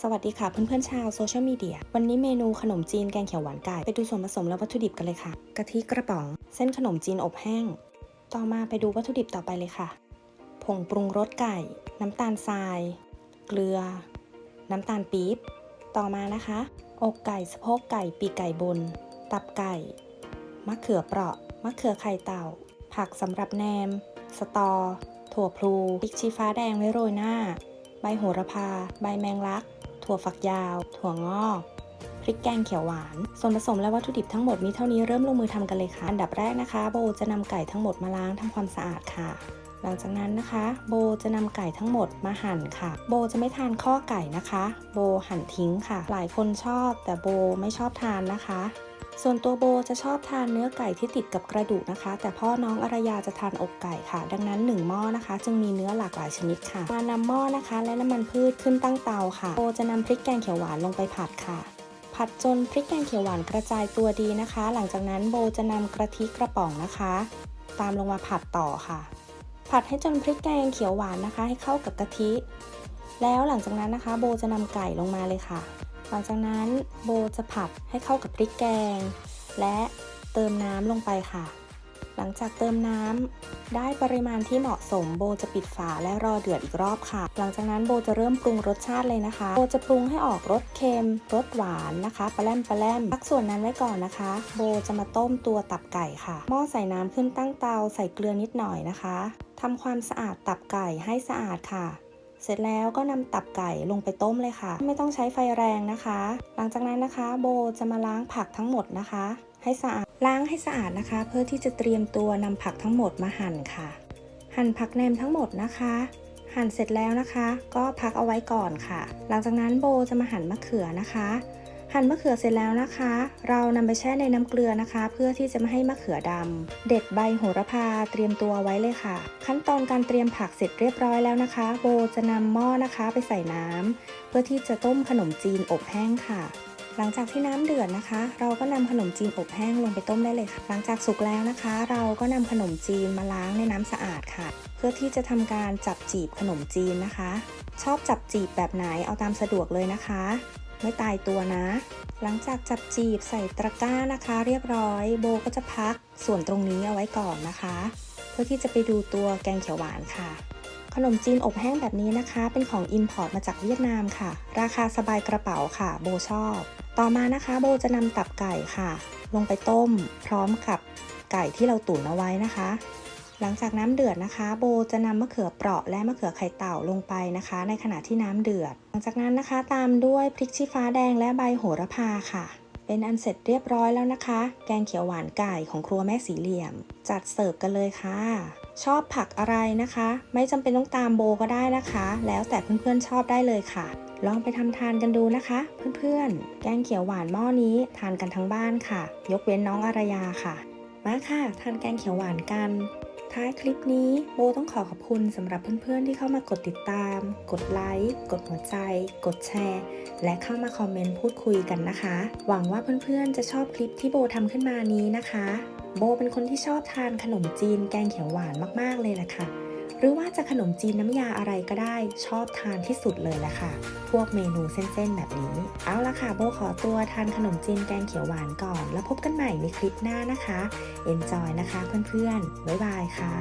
สวัสดีค่ะเพื่อนๆชาวโซเชียลมีเดียวันนี้เมนูขนมจีนแกงเขียวหวานไก่ไปดูส่วนผสมและวัตถุดิบกันเลยค่ะกะทิกระป๋อง เส้นขนมจีนอบแห้ง ต่อมาไปดูวัตถุดิบต่อไปเลยค่ะ ผงปรุงรสไก่ น้ำตาลทราย เกลือ น้ำตาลปี๊บต่อมานะคะ อกไก่สะโพกไก่ปีกไก่บน ตับไก่ มะเขือเปราะ มะเขือไข่เต่า ผักสำหรับแหนม สตอ ถั่วพลูพริกชี้ฟ้าแดงไว้โรยหน้า ใบโหระพา ใบแมงลัก ถั่วฝักยาว ถั่วงอกพริกแกงเขียวหวาน ส่วนผสมและวัตถุดิบทั้งหมดมีเท่านี้เริ่มลงมือทำกันเลยค่ะ อันดับแรกนะคะ โบจะนำไก่ทั้งหมดมาล้างทำความสะอาดค่ะ หลังจากนั้นนะคะ โบจะนำไก่ทั้งหมดมาหั่นค่ะ โบจะไม่ทานข้อไก่นะคะ โบหั่นทิ้งค่ะ หลายคนชอบแต่โบไม่ชอบทานนะคะ ส่วนตัวโบจะชอบทานเนื้อไก่ที่ติดกับกระดูกนะคะ แต่พ่อน้องอารยาจะทานอกไก่ค่ะ ดังนั้น 1 หม้อนะคะ จึงมีเนื้อหลากหลายชนิดค่ะ มานำหม้อนะคะ และน้ำมันพืชขึ้นตั้งเตาค่ะ โบจะนำพริกแกงเขียวหวานลงไปผัดค่ะ ผัดจนพริกแกงเขียวหวานกระจายตัวดีนะคะ หลังจากนั้นโบจะนำกระทิกระป๋องนะคะ ตามลงมาผัดต่อค่ะ ผัดให้จนพริกแกงเขียวหวานนะคะ ให้เข้ากับกะทิ แล้วหลังจากนั้นนะคะ โบจะนำไก่ลงมาเลยค่ะ หลังจากนั้นโบจะผัดให้เข้ากับพริกแกง และเติมน้ำลงไปค่ะ หลังจากเติมน้ำได้ปริมาณที่เหมาะสมโบจะปิดฝาและรอเดือดอีกรอบค่ะ หลังจากนั้นโบจะเริ่มปรุงรสชาติเลยนะคะ โบจะปรุงให้ออกรสเค็มรสหวานนะคะปลาแรมปลาแรมพักส่วนนั้นไว้ก่อนนะคะ โบจะมาต้มตัวตับไก่ค่ะ หม้อใส่น้ำขึ้นตั้งเตาใส่เกลือนิดหน่อยนะคะทำความสะอาดตับไก่ให้สะอาดค่ะ เสร็จแล้วก็นำตับไก่ลงไปต้มเลยค่ะ ไม่ต้องใช้ไฟแรงนะคะ หลังจากนั้นนะคะ โบจะมาล้างผักทั้งหมดนะคะ ให้สะอาดล้างให้สะอาดนะคะ เพื่อที่จะเตรียมตัวนำผักทั้งหมดมาหั่นค่ะ หั่นผักแหนมทั้งหมดนะคะหั่นเสร็จแล้วนะคะ ก็พักเอาไว้ก่อนค่ะ หลังจากนั้นโบจะมาหั่นมะเขือนะคะ หั่นมะเขือเสร็จแล้วนะคะ เรานำไปแช่ในน้ำเกลือนะคะ เพื่อที่จะไม่ให้มะเขือดำเด็ดใบโหระพาเตรียมตัวไว้เลยค่ะ ขั้นตอนการเตรียมผักเสร็จเรียบร้อยแล้วนะคะ โบจะนำหม้อนะคะไปใส่น้ำเพื่อที่จะต้มขนมจีนอบแห้งค่ะ หลังจากที่น้ำเดือดนะคะ เราก็นำขนมจีนอบแห้งลงไปต้มได้เลยค่ะ หลังจากสุกแล้วนะคะ เราก็นำขนมจีนมาล้างในน้ำสะอาดค่ะ เพื่อที่จะทำการจับจีบขนมจีนนะคะ ชอบจับจีบแบบไหนเอาตามสะดวกเลยนะคะ ไม่ตายตัวนะ หลังจากจับจีบใส่ตะกร้านะคะ เรียบร้อย โบก็จะพักส่วนตรงนี้เอาไว้ก่อนนะคะ เพื่อที่จะไปดูตัวแกงเขียวหวานค่ะ ขนมจีนอบแห้งแบบนี้นะคะ เป็นของ Import มาจากเวียดนามค่ะ ราคาสบายกระเป๋าค่ะ โบชอบ ต่อมานะคะโบจะนำตับไก่ค่ะ ลงไปต้ม พร้อมกับไก่ที่เราตุ๋นเอาไว้นะคะ หลังจากน้ำเดือดนะคะ โบจะนำมะเขือเปราะและมะเขือไข่เต่าลงไปนะคะ ในขณะที่น้ำเดือด หลังจากนั้นนะคะตามด้วยพริกชี้ฟ้าแดงและใบโหระพาค่ะ เป็นอันเสร็จเรียบร้อยแล้วนะคะ แกงเขียวหวานไก่ของครัวแม่สีเหลี่ยม จัดเสิร์ฟกันเลยค่ะ ชอบผักอะไรนะคะ ไม่จำเป็นต้องตามโบก็ได้นะคะ แล้วแต่เพื่อนๆชอบได้เลยค่ะ ลองไปทำทานกันดูนะคะ เพื่อนๆ แกงเขียวหวานหม้อนี้ทานกันทั้งบ้านค่ะ ยกเว้นน้องอารยาค่ะ มาค่ะ ทานแกงเขียวหวานกัน ท้ายคลิปนี้โบต้องขอขอบคุณสำหรับเพื่อนๆที่เข้ามากดติดตาม กดไลค์ กดหัวใจ กดแชร์ และเข้ามาคอมเมนต์พูดคุยกันนะคะ หวังว่าเพื่อนๆจะชอบคลิปที่โบทำขึ้นมานี้นะคะ โบเป็นคนที่ชอบทานขนมจีนแกงเขียวหวานมากๆเลยแหละค่ะ หรือว่าจะขนมจีนน้ำยาอะไรก็ได้ชอบทานที่สุดเลยแหละค่ะ พวกเมนูเส้นๆ แบบนี้ เอาละค่ะโบขอตัวทานขนมจีนแกงเขียวหวานก่อน แล้วพบกันใหม่ในคลิปหน้านะคะ Enjoy นะคะเพื่อนๆ บ๊ายบายค่ะ